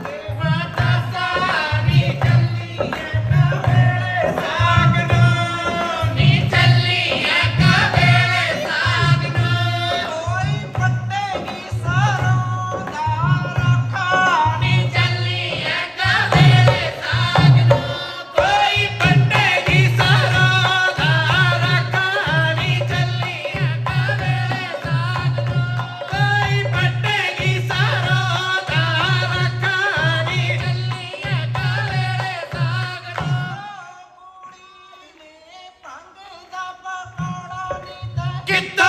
Oh, get the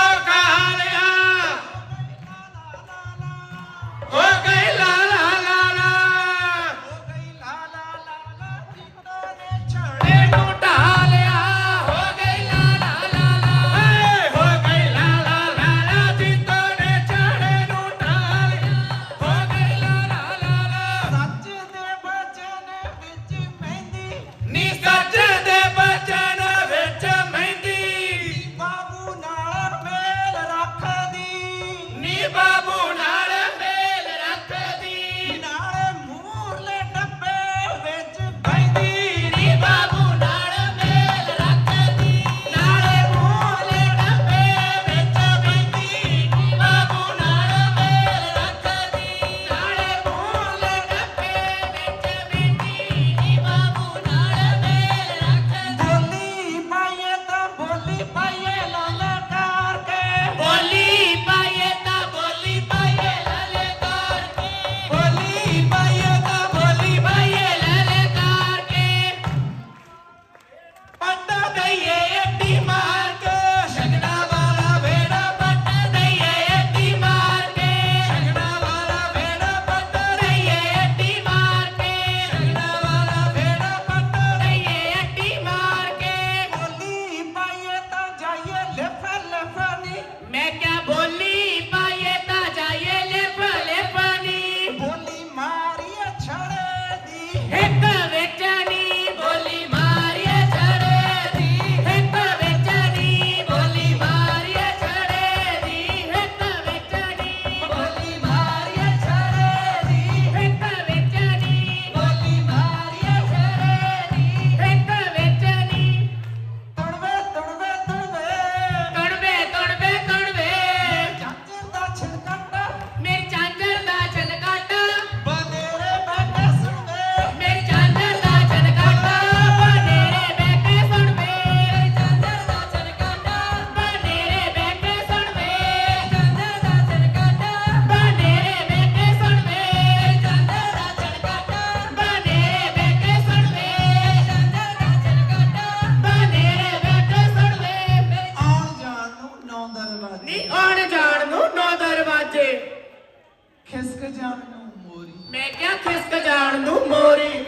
ਖਿਸਕ ਜਾਣ ਨੂੰ ਮੋਰੀ। ਮੈਂ ਕਿਹਾ ਖਿਸਕ ਜਾਣ ਨੂੰ ਮੋਰੀ।